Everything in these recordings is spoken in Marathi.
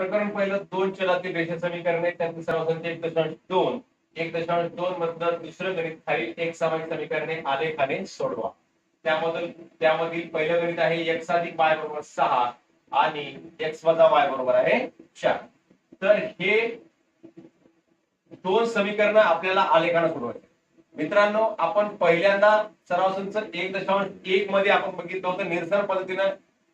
प्रकरण पहिलं दोन चलातील रेषा समीकरणे त्यातील सर्वांचे एक दशांश दोन. एक दशांश दोन मधलं दुसरं गणित खालील एक सामायिक समीकरणे आलेखाने सोडवा. त्यामधून त्यामधील पहिलं गणित आहे एक्स अधिक वाय बरोबर सहा आणि एक्स वजा वाय बरोबर आहे चार. तर हे दोन समीकरण आपल्याला आलेखानं सोडवायचे. मित्रांनो आपण पहिल्यांदा सराव एक दशांश एक मध्ये आपण बघितलं होतं निरसन पद्धतीनं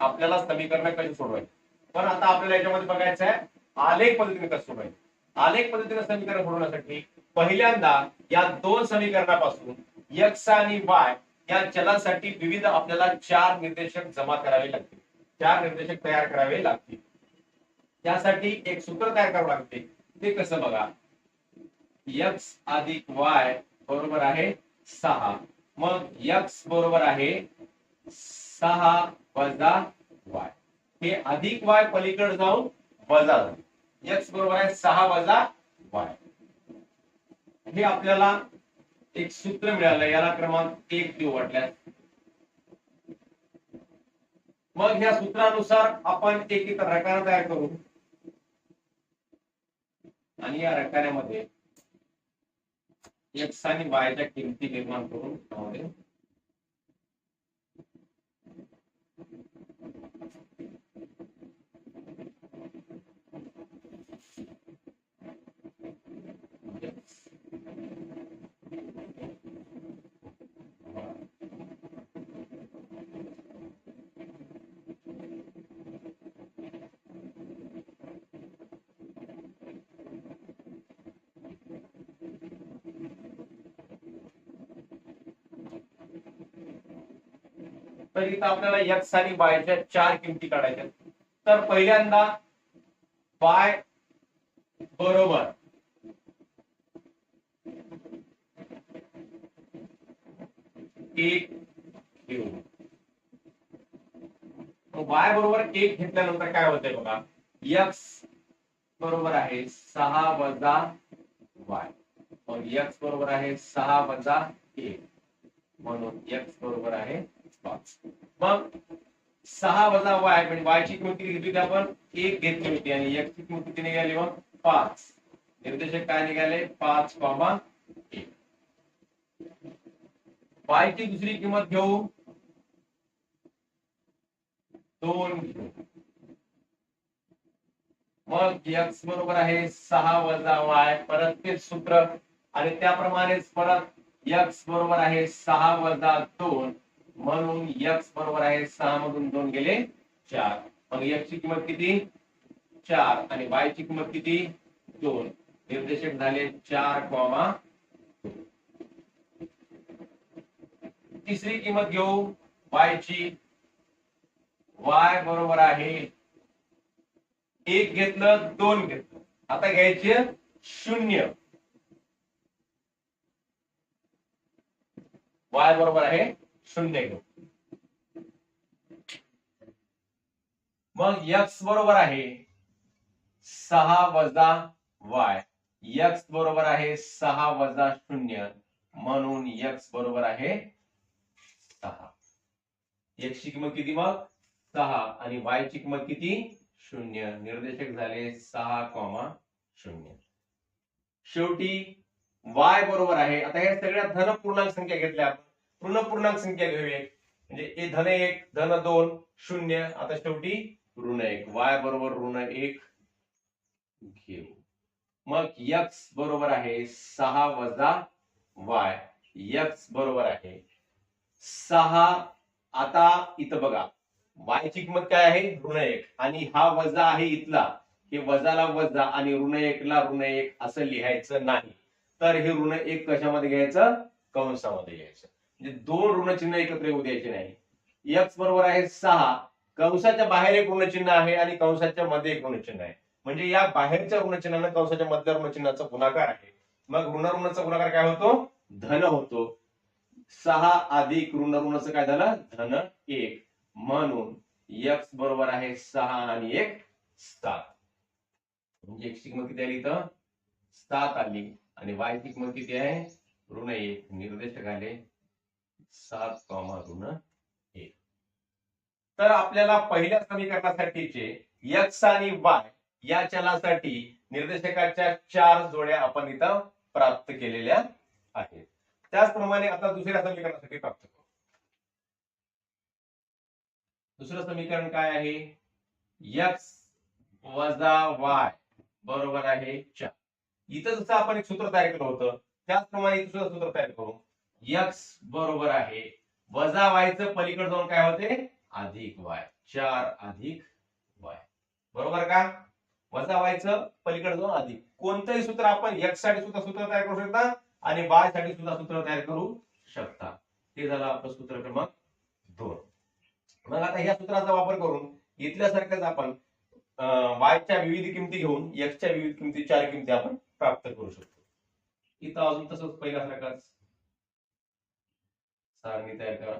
आपल्याला समीकरण कशी सोडवायची? पण आता आपल्याला याच्यामध्ये बघायचं आहे आलेख पद्धतीने कसं सोडवायचं आलेख पद्धतीने समीकरण सोडवण्यासाठी पहिल्यांदा या दोन समीकरणापासून एक्स आणि वाय या चलासाठी विविध आपल्याला चार निर्देशक जमा करावे लागतील. चार निर्देशक तयार करावे लागतील. त्यासाठी एक सूत्र तयार करावं लागते. ते कसं बघा? एक्स अधिक वाय बरोबर आहे सहा. मग एक्स बरोबर आहे सहा वजा वाय हे अधिक वाय पलीकडे जाऊन वजा झाले. एक्स बरोबर आहे सहा वजा वाय. हे आपल्याला एक सूत्र मिळालं याला क्रमांक एक देऊ वाटल्यास. मग ह्या सूत्रानुसार आपण एक एक रकाना तयार करू. आणि या रकान्यामध्ये एक्स आणि वायच्या किमती निर्माण करून त्यामध्ये तर इथं आपल्याला एक्स आणि बायच्या चार किमती काढायच्या तर पहिल्यांदा बाय बरोबर. एक घेऊ. वाय बरोबर एक घेतल्यानंतर काय होतंय बघा? एक्स बरोबर आहे सहा वजा वाय मग बरोबर आहे सहा वजा एक. म्हणून एक्स बरोबर आहे पाच मग सहा वजा वाय म्हणजे वायची किंमत किती घेतली आपण? एक घेतली होती आणि एक्स ची किंमत किती निघाली मग? पाच. निर्देशक काय निघाले? पाच कॉमा एक. वाय ची दुसरी किंमत घेऊ? दोन मग एक्स बरोबर आहे सहा वजा वाय. परत तेच सूत्र. आणि त्याप्रमाणेच परत एक्स बरोबर आहे सहा वजा दोन. म्हणून एक्स बरोबर आहे सहा मधून दोन गेले चार. मग एक्स ची किंमत किती? चार. आणि वाय ची किंमत किती? दोन. निर्देशक झाले चार कॉमा तिसरी किंमत घेऊ. वाय ची. वाय बरोबर आहे एक घेतलं दोन घेतलं. आता घ्यायचे शून्य. वाय बरोबर आहे शून्य घेऊ मग एक्स बरोबर आहे सहा वजा वाय यक्स बरोबर आहे सहा वजा शून्य. म्हणून यक्स बरोबर आहे सहा. एक्स ची किंमत किती मग? सहा. आणि वाय ची किंमत किती? शून्य. निर्देशक झाले सहा कॉमा शून्य. शेवटी वाय बरोबर आहे. आता या सगळ्या धन पूर्णांक संख्या घेतल्या. आपण पूर्ण पूर्णांक संख्या घेऊया म्हणजे ए धन एक धन दोन शून्य. आता शेवटी ऋण एक. वाय बरोबर ऋण एक घेऊ. मग यक्स बरोबर आहे सहा वजा वाय. यक्स बरोबर आहे सहा. आता इथं बघा. वायची किंमत काय आहे? ऋण एक. आणि हा वजा आहे इथला. हे वजाला वजा आणि ऋण एकला ऋण एक असं लिहायचं नाही. तर हे ऋण एक कशामध्ये घ्यायचं? कंसामध्ये घ्यायचं. म्हणजे दोन ऋणचिन्ह एकत्र येऊ द्यायचे नाही. एक्स बरोबर आहे सहा. कंसाच्या बाहेर एक ऋणचिन्ह आहे आणि कंसाच्या मध्ये एक ऋणचिन्ह आहे. म्हणजे या बाहेरच्या ऋणचिन्हानं कंसाच्या मधल्या ऋणचिन्हाचा गुणाकार आहे. मग ऋण ऋणाचा गुणाकार काय होतो? धन होतो. सहा अधिक ऋण ऋणाचं काय झालं? धन एक. म्हणून एक्स बरोबर आहे सहा आणि एक सात. म्हणजे एक्स ची किंमत किती आली इथं? सात आली. आणि वायची किंमत किती आहे? ऋण एक. निर्देशक आले. सात कॉमा ऋण एक. तर आपल्याला पहिल्या समीकरणासाठीचे एक्स आणि वाय या चलासाठी निर्देशकाच्या चार जोड्या आपण इथं प्राप्त केलेल्या आहेत. त्याचप्रमाणे आता दुसऱ्या समीकरणासाठी प्राप्त करू. दुसरं समीकरण काय आहे? एक्स वजा वाय बरोबर आहे चार. इथं जसं आपण एक सूत्र तयार केलं होतं त्याचप्रमाणे दुसरं सूत्र तयार करू. एक्स बरोबर आहे. वजा वायचं पलीकडे जाऊन काय होते? अधिक वाय चार अधिक वाय बरोबर का? वजा वायचं पलीकडे जाऊन अधिक. कोणतंही सूत्र आपण एक्ससाठी सुद्धा सूत्र तयार करू शकता आणि वायसाठी सुद्धा सूत्र तयार करू शकता. ते झालं आपलं सूत्र क्रमांक दोन. मग आता ह्या सूत्राचा वापर करून इथल्यासारखंच आपण वायच्या विविध किमती घेऊन एक्सच्या विविध किमती चार किमती आपण प्राप्त करू शकतो. इथं अजून तसंच पहिल्यासारखाच सारणी तयार करा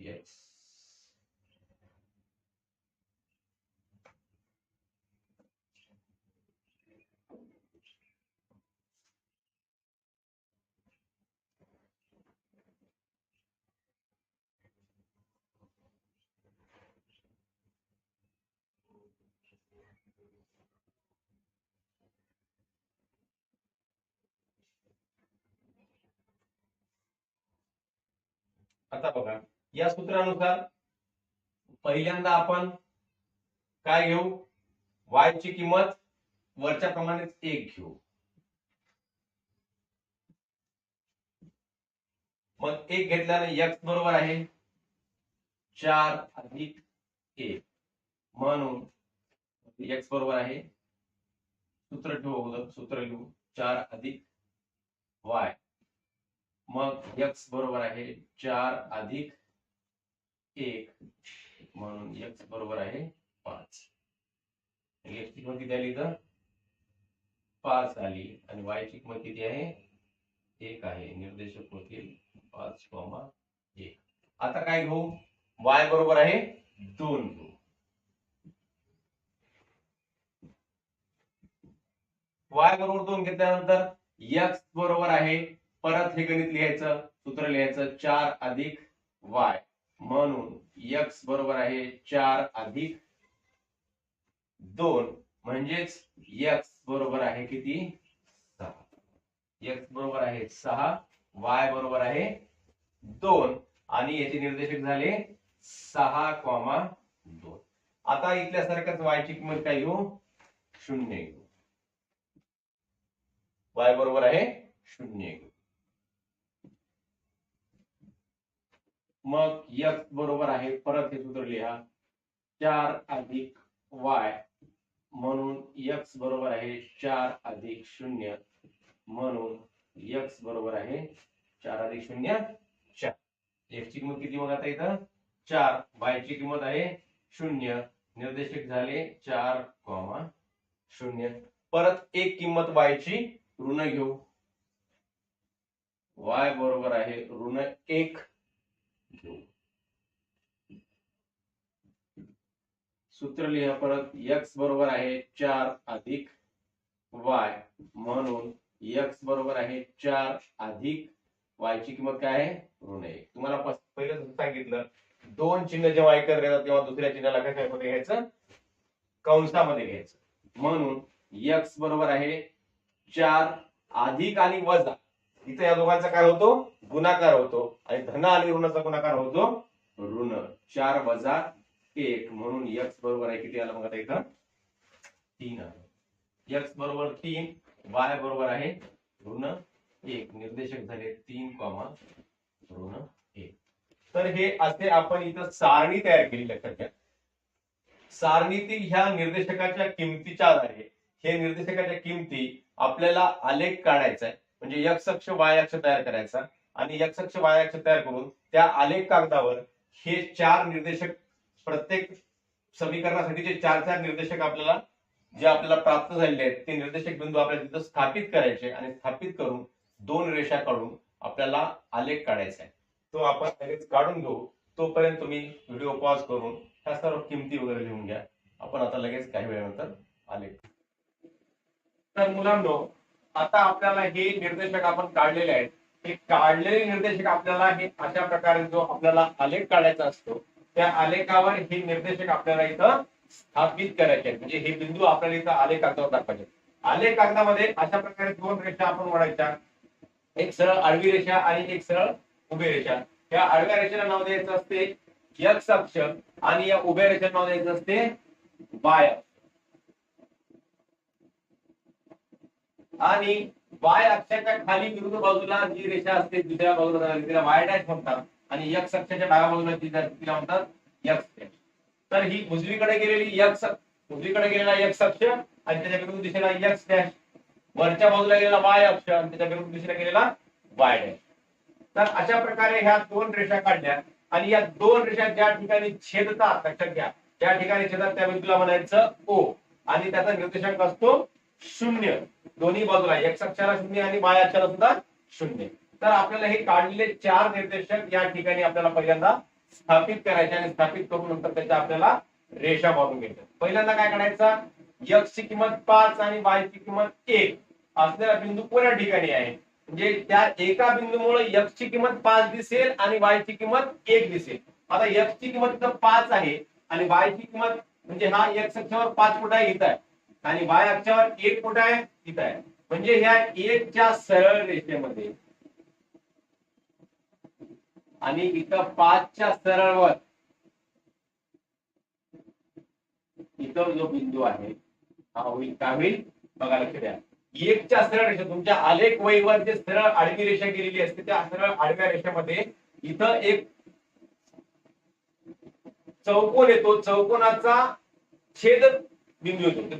Yes. आता बघा. या सूत्रानुसार पहिल्यांदा आपण काय घेऊ? वाय ची किंमत वरच्या प्रमाणेच एक घेऊ. मग एक घेतल्याने एक्स बरोबर आहे चार अधिक एक. म्हणून एक्स बरोबर आहे सूत्र ठेवू सूत्र लिहू चार अधिक वाय मग x बरोबर आहे चार अधिक एक. म्हणून x बरोबर आहे पाच. x ची किंमत किती आली तर पाच आली. आणि y ची किंमत किती आहे? एक आहे. निर्देशक होतील पाच कॉमा एक. आता काय घेऊ? y बरोबर आहे दोन घेऊ. बरोबर दोन घेतल्यानंतर एक्स बरोबर आहे परत हे गणित लिहायचं सूत्र लिहायचं चार अधिक वाय. म्हणून यक्स बरोबर आहे चार अधिक दोन. म्हणजेच यक्स बरोबर आहे किती? सहा. बरोबर आहे सहा वाय बरोबर आहे दोन. आणि याचे निर्देशक झाले सहा कॉमा दोन. आता इथल्यासारखंच वायची ची किंमत काय घेऊ? शून्य घेऊ. वाय बरोबर आहे शून्य घेऊ. मग यक्स बरोबर आहे. परत हे सूत्र लिहा. चार अधिक वाय म्हणून यक्स बरोबर आहे चार अधिक शून्य म्हणून यक्स बरोबर आहे चार अधिक शून्य चार. ची किंमत किती मग आता इथं? चार. वायची ची किंमत आहे शून्य. निर्देशक झाले चार कॉमा शून्य. परत एक किंमत वायची ची ऋण घेऊ. वाय बरोबर आहे ऋण एक. सूत्र लिहा परत. X बरोबर आहे चार अधिक वाय म्हणून x बरोबर आहे चार अधिक वायची किंमत काय आहे? ऋण एक. तुम्हाला पहिलं सांगितलं दोन चिन्ह जेव्हा एकत्र येतात तेव्हा दुसऱ्या चिन्हाला कशामध्ये घ्यायचं? कंसामध्ये घ्यायचं. म्हणून यक्स बरोबर आहे चार अधिक आणि वजा. इथं या दोघांचा काय होतो? गुणाकार होतो. आणि धन आणि ऋणाचा गुणाकार होतो ऋण. चार वजा एक म्हणून यक्स बरोबर आहे किती आलं मग आता इथं? तीन यक्स बरोबर तीन वाय बरोबर आहे ऋण एक. निर्देशक झाले तीन कॉमा ऋण एक. तर हे असे आपण इथं सारणी तयार केली लक्षात घ्या. सारणीतील ह्या निर्देशकाच्या किमतीच्या आधारे हे निर्देशकाच्या किमती आपल्याला आलेख काढायचा आहे. म्हणजे यक्षक्ष अक्ष अक्ष तयार करायचा आणि यक्षक्ष अक्ष अक्ष तयार करून त्या आलेख कागदावर हे चार निर्देशक प्रत्येक समीकरणासाठी जे चार चार निर्देशक आपल्याला जे आपल्याला प्राप्त झालेले आहेत ते निर्देशक बिंदू आपल्याला तिथं स्थापित करायचे आणि स्थापित करून दोन रेषा काढून आपल्याला आलेख काढायचा आहे. तो आपण लगेच काढून घेऊ. तोपर्यंत तुम्ही व्हिडिओ पॉज करून ह्या सर्व किमती वगैरे लिहून घ्या. आपण आता लगेच काही वेळानंतर आलेख. तर मुलांनो आता आपल्याला हे निर्देशक आपण काढलेले आहेत. हे काढलेले निर्देशक आपल्याला हे अशा प्रकारे जो आपल्याला आलेख काढायचा असतो त्या आलेखावर हे निर्देशक आपल्याला इथं स्थापित करायचे आहेत. म्हणजे हे बिंदू आपल्याला इथं आलेख कागदावर दाखवायचे आलेख कागदामध्ये अशा प्रकारे दोन रेषा आपण ओढायच्या एक सरळ आडवी रेषा आणि एक सरळ उभी रेषा. या आडव्या रेषेला नाव द्यायचं असते यक्ष अक्ष आणि या उभ्या रेषेला नाव द्यायचं असते वाय आणि वाय अक्षाच्या खाली विरुद्ध बाजूला जी रेषा असते दुसऱ्या बाजूला जाणारी तिला वाय डॅश म्हणतात. आणि यक्ष अक्षाच्या डाव्या बाजूला जी तिला म्हणतात यक्ष डॅश तर ही उजवीकडे गेलेली यक्ष उजवीकडे गेलेला यक्ष अक्ष आणि त्याच्या विरुद्ध दिशेला यक्ष डॅश वरच्या बाजूला गेलेला वाय अक्ष आणि त्याच्या विरुद्ध दिशेला गेलेला वाय डॅश तर अशा प्रकारे ह्या दोन रेषा काढल्या आणि या दोन रेषा ज्या ठिकाणी छेदतात लक्षात घ्या ज्या ठिकाणी छेदतात त्या बिंदूला म्हणायचं ओ आणि त्याचा निर्देशांक असतो शून्य. दोन्ही बाजूला एक्स अक्षाला शून्य आणि वाय अक्षाला सुद्धा शून्य. तर आपल्याला हे काढलेले चार निर्देशक या ठिकाणी आपल्याला पहिल्यांदा स्थापित करायचे आणि स्थापित करून नंतर त्याच्या आपल्याला रेषा मारून घ्यायच्या. पहिल्यांदा काय करायचं x ची किंमत पाच आणि y ची किंमत एक. असलेला बिंदू कोण्या ठिकाणी आहे? म्हणजे त्या एका बिंदूमुळे x ची किंमत पाच दिसेल आणि y ची किंमत एक दिसेल. आता x ची किंमत इथं पाच आहे आणि वायची ची किंमत म्हणजे हा एक्स अक्षावर पाच फूट आहे इथं आहे. आणि वाय अक्षावर एक कुठं आहे? इथं आहे. म्हणजे ह्या एकच्या सरळ रेषेमध्ये. आणि इथं पाचच्या सरळवर. इतर जो बिंदू आहे हा होईल काय होईल? बघा लक्ष द्या. एकच्या सरळ रेषा तुमच्या आलेख वहीवर जे सरळ आडवी रेषा गेलेली असते त्या सरळ आडव्या रेषेमध्ये इथं एक चौकोन येतो. चौकोनाचा छेद बिंदू येतो.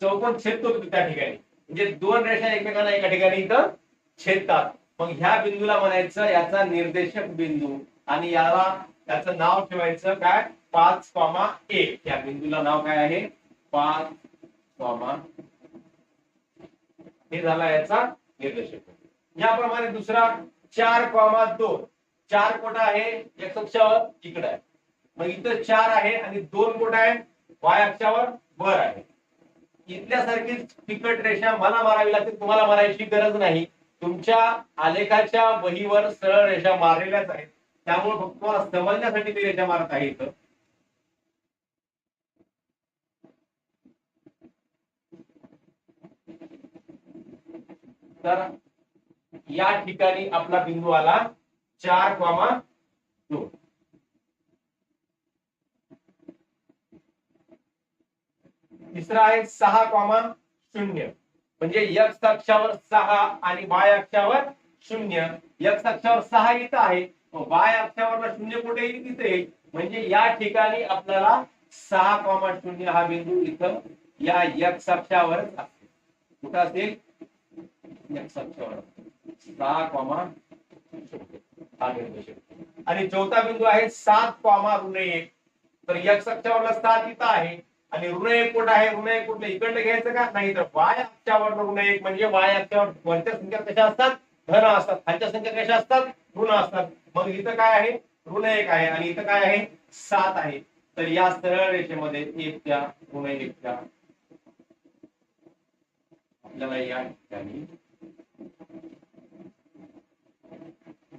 चौकोन छेदतो त्या ठिकाणी. म्हणजे दोन रेषा एकमेकांना एका ठिकाणी इथं छेदतात. मग ह्या बिंदूला म्हणायचं याचा निर्देशक बिंदू. आणि याला त्याचं नाव ठेवायचं काय? पाच कॉमा एक. या बिंदूला नाव काय आहे? पाच कॉमा हे झाला याचा निर्देशक. याप्रमाणे दुसरा चार कॉमा दोन. चार कोटा आहे? एक इकडे आहे. मग इथं चार आहे आणि दोन कोटा आहे? वाय अक्षावर वर आहे. इथल्यासारखीच तिकट रेषा मला मारावी लागते तुम्हाला मारायची गरज नाही. तुमच्या आलेखाच्या वहीवर सरळ रेषा मारलेल्याच आहेत. त्यामुळे फक्त तुम्हाला समजण्यासाठी ती रेषा मारत आहे इथं. तर या ठिकाणी आपला बिंदू आला चार कॉमा दोन. तिसरा आहे सहा कॉमा शून्य. म्हणजे यक्ष अक्षावर सहा आणि वाय अक्षावर शून्य. एक्स अक्षावर सहा इथं आहे. वाय अक्षावर शून्य कुठे येईल तिथे येईल? म्हणजे या ठिकाणी आपल्याला सहा कॉमा शून्य हा बिंदू इथं या यक्ष अक्षावरच असेल कुठं असेल? एक्स अक्षावर. सहा कॉमा हा बिंदू आणि चौथा बिंदू आहे सात कॉमा ऋण एक. तर एक्स अक्षावरला सात इथं आहे. आणि ऋण एक कुठं आहे? ऋण एक कुठलं इकडलं घ्यायचं का? नाही तर वाय अक्षावर ऋण एक म्हणजे वाय अक्षावर वरच्या संख्या कशा असतात? धन असतात. खालच्या संख्या कशा असतात? ऋण असतात. मग इथं काय आहे? ऋण एक आहे आणि इथं काय आहे? सात आहे. तर या सरळ रेषेमध्ये एकच्या ऋण एकच्या आपल्याला या ठिकाणी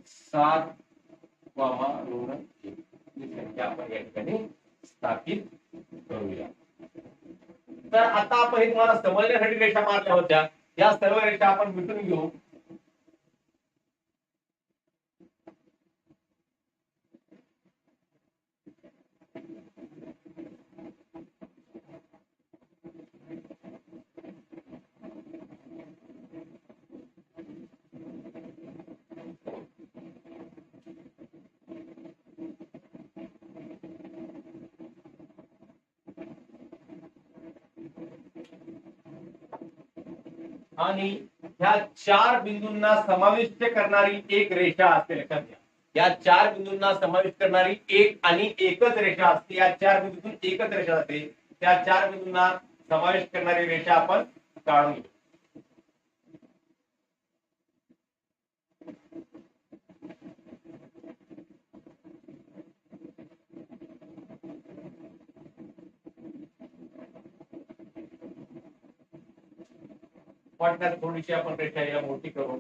सात वामा ऋण एक. ही संख्या आपण या ठिकाणी स्थापित करूया. तर आता आपण हे तुम्हाला समजण्यासाठी रेषा मारल्या होत्या. या सर्व रेषा आपण मिटून घेऊ. आणि ह्या चार बिंदूंना समाविष्ट करणारी एक रेषा असते लक्षात घ्या या चार बिंदूंना समाविष्ट करणारी एक आणि एकच रेषा असते. या चार बिंदूतून एकच रेषा असते त्या चार बिंदूंना समाविष्ट करणारी रेषा आपण काढून घेऊ. वाटणार थोडीशी आपण रेखा या मोठी करू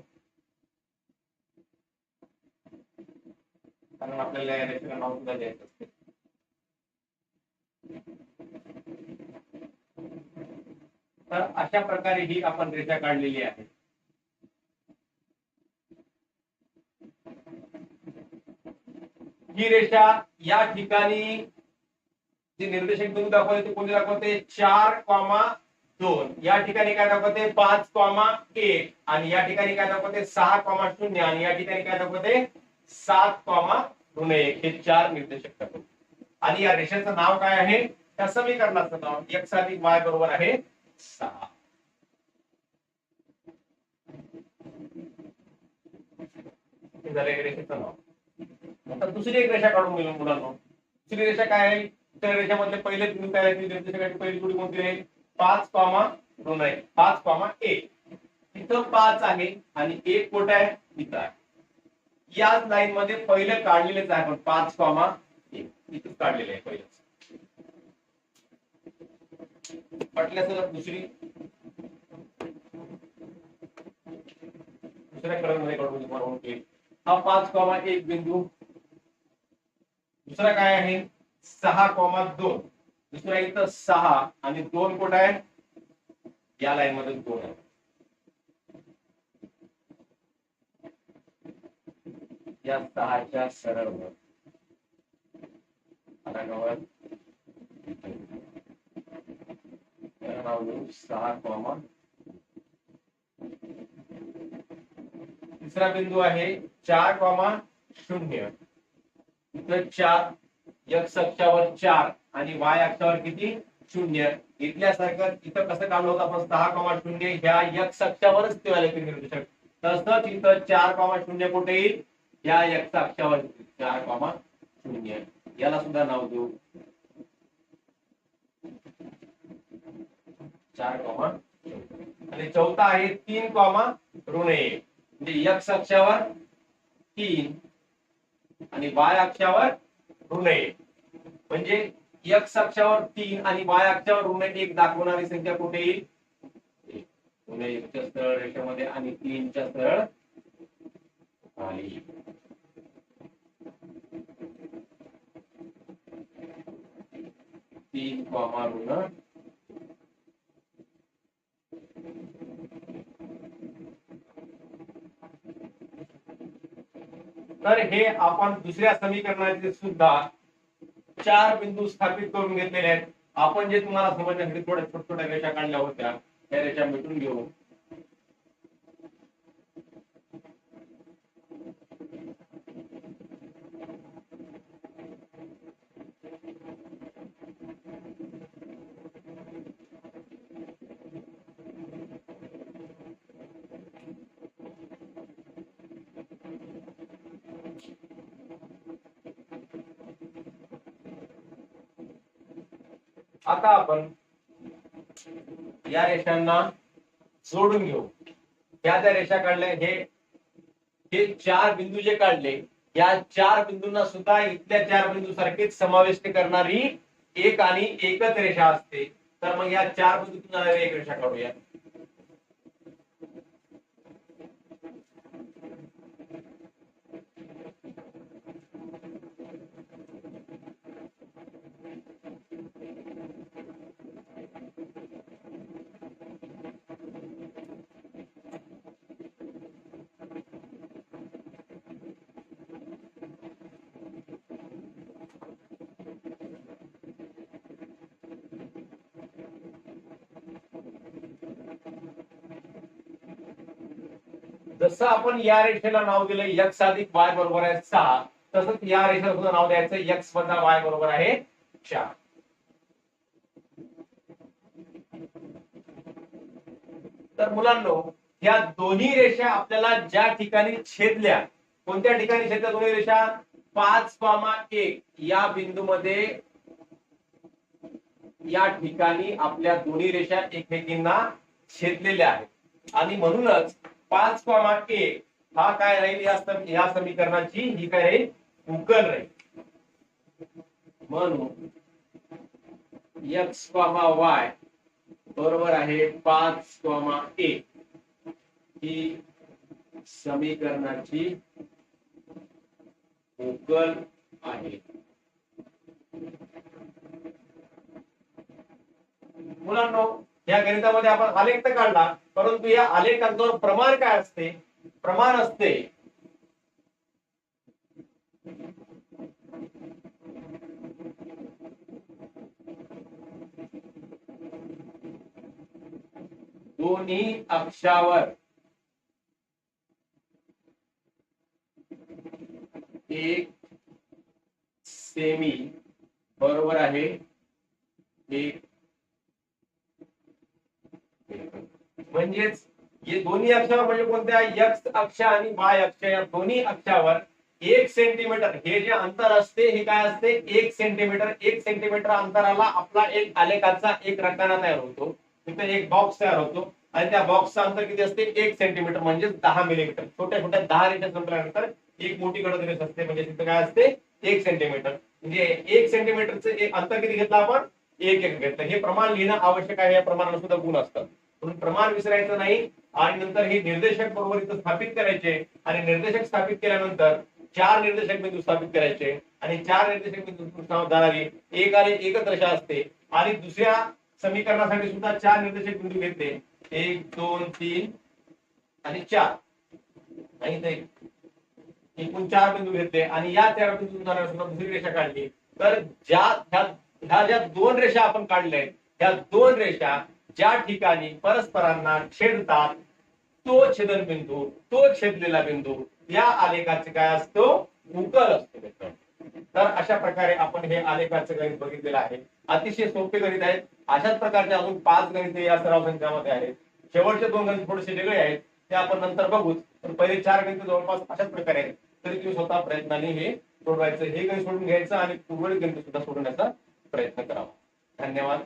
कारण आपल्याला या रेषेला नाव सुद्धा द्यायचं असते. तर अशा प्रकारे ही आपण रेषा काढलेली आहे. ही रेषा या ठिकाणी जे निर्देशक तुम्ही दाखवते ते कोणी दाखवते चार कॉमा दोन. या ठिकाणी काय दाखवते? पाच कॉमा एक. आणि या ठिकाणी काय दाखवते? सहा कॉमा शून्य. आणि या ठिकाणी काय दाखवते? सात कॉमा ऋण एक. हे चार निर्देशक दाखवते आणि या रेषेचं नाव काय आहे? त्या समीकरणाचं नाव. एक्स अधिक वाय बरोबर आहे सहा. हे झालं एक रेषेचं नाव. आता दुसरी एक रेषा काढून गेलो मुलांना. दुसरी रेषा काय आहे? त्या रेषामधले पहिले तुम्ही काय निर्देशकाची पहिली जोडी कोणती आहे? पाच कॉमा दोन आहे. पाच कॉमा एक. इथं पाच आहे आणि एक कुठं आहे इथं आहे. याच लाईन मध्ये पहिलं काढलेलेच आहे पण पाच कॉमा एक. इथं काढलेलं आहे पहिलं. पटल्या सर दुसरी. दुसऱ्या कडमध्ये काढून तुम्हाला हा पाच कॉमा एक बिंदू. दुसरा काय आहे? सहा कॉमा दोन. दुसरा इथं सहा आणि दोन कुठं आहे या लाईन मध्ये दोन आहे या सहाच्या सरळ वर. आरागावर सहा कॉमा तिसरा बिंदू आहे चार कॉमा शून्य. इथं चार एक अक्षावर चार. आणि वाय अक्षावर किती? शून्य. इथल्यासारखं इथं कसं काढलं होतं? आपण सहा कॉमा शून्य ह्या एक्स अक्षावरच ते वाले निर्देशक तसंच इथं चार कॉमा शून्य कुठे येईल? या एक्स अक्षावर चार कॉमा शून्य. याला सुद्धा नाव देऊ. चार कॉमा आणि चौथा आहे तीन कॉमा ऋण एक. म्हणजे यक्ष अक्षावर तीन आणि वाय अक्षावर ऋण एक. म्हणजे एक्स अक्षावर तीन आणि वाय अक्षावर ऋण एक दाखवणारी संख्या कुठे येईल? ऋण एकच्या सरळ रेषेमध्ये आणि तीनच्या सरळ खाली. तीन कॉमा ऋण. तर हे आपण दुसऱ्या समीकरणाचे सुद्धा चार बिंदू स्थापित करून घेतलेले आहेत. आपण जे तुम्हाला समजण्यासाठी थोड्या छोट्या छोट्या रेषा काढल्या होत्या त्या रेषा मिटून घेऊ. आता आपण या रेषांना जोडून घेऊ. या त्या रेषा काढल्या हे हे चार बिंदू जे काढले या चार बिंदूंना सुद्धा इथल्या चार बिंदू सारखीच समाविष्ट करणारी एक आणि एकच रेषा असते. तर मग या चार बिंदूतून एक रेषा काढूया जसं आपण या रेषेला नाव दिलं यक्स अधिक वाय बरोबर आहे सहा. तसंच या रेषेला सुद्धा नाव द्यायचं यक्स वजा वाय बरोबर आहे चार. तर मुलांनो या दोन्ही रेषा आपल्याला ज्या ठिकाणी छेदल्या कोणत्या ठिकाणी छेदल्या दोन्ही रेषा? पाच पामा एक. या बिंदूमध्ये या ठिकाणी आपल्या दोन्ही रेषा एकमेकींना छेदलेल्या आहेत. आणि म्हणूनच पाच कॉमा एक हा काय राहील या समीकरणाची ही काय राहील? उकल राहील. म्हणून एक्स कॉमा वाय बरोबर आहे पाच कॉमा एक. ही समीकरणाची उकल आहे. मुलांनो या गणितामध्ये आपण आलेख तर काढला परंतु या आलेखांवर प्रमाण काय असते? प्रमाण असते. दोन्ही अक्षावर. एक सेमी बरोबर आहे. एक म्हणजेच हे दोन्ही अक्षावर म्हणजे कोणत्या? एक्स अक्ष आणि वाय अक्ष. या दोन्ही अक्षावर एक सेंटीमीटर हे जे अंतर असते हे काय असते? एक सेंटीमीटर एक सेंटीमीटर अंतराला आपला एक आलेखाचा एक रकाना तयार होतो. तिथे एक बॉक्स तयार होतो. आणि त्या बॉक्सचं अंतर किती असते? एक सेंटीमीटर म्हणजे दहा मिलीमीटर छोट्या छोट्या दहा रेषा संपल्यानंतर एक मोठी कडक असते. म्हणजे तिथे काय असते? एक सेंटीमीटर म्हणजे एक सेंटीमीटरचं एक अंतर किती घेतलं आपण? एक एक घेतलं. हे प्रमाण लिहिणं आवश्यक आहे. या प्रमाणाला सुद्धा गुण असतात. म्हणून प्रमाण विसरायचं नाही. आणि नंतर हे निर्देशक बरोबर इथं स्थापित करायचे. आणि निर्देशक स्थापित केल्यानंतर चार निर्देशक बिंदू स्थापित करायचे. आणि चार निर्देशक बिंदू जाणारी एक आणि एकच रेषा असते. आणि दुसऱ्या समीकरणासाठी सुद्धा चार निर्देशक बिंदू घेतले. एक दोन तीन आणि चार. आणि एकूण चार बिंदू घेतले. आणि या चार बिंदू सुद्धा दुसरी रेषा काढली. तर ज्या ह्या ह्या ज्या दोन रेषा आपण काढल्या आहेत त्या दोन रेषा ज्या ठिकाणी परस्परांना छेदतात तो छेदन बिंदू तो छेदलेला बिंदू या आलेखाचे काय असतो? उकल असतो तर अशा प्रकारे आपण हे आलेखाचं गणित बघितलेलं आहे. अतिशय सोपे गणित आहेत. अशाच प्रकारचे अजून पाच गणिते या सराव संचामध्ये आहेत. शेवटचे दोन गणित थोडेसे वेगळे आहेत. ते आपण नंतर बघूच. पण पहिले चार गणित जवळपास अशाच प्रकारे आहेत. तरी तुम्ही स्वतः प्रयत्नाने हे सोडवायचं हे गणित सोडून घ्यायचं आणि उर्वरित गणित सुद्धा सोडवण्याचा प्रयत्न करावा. धन्यवाद.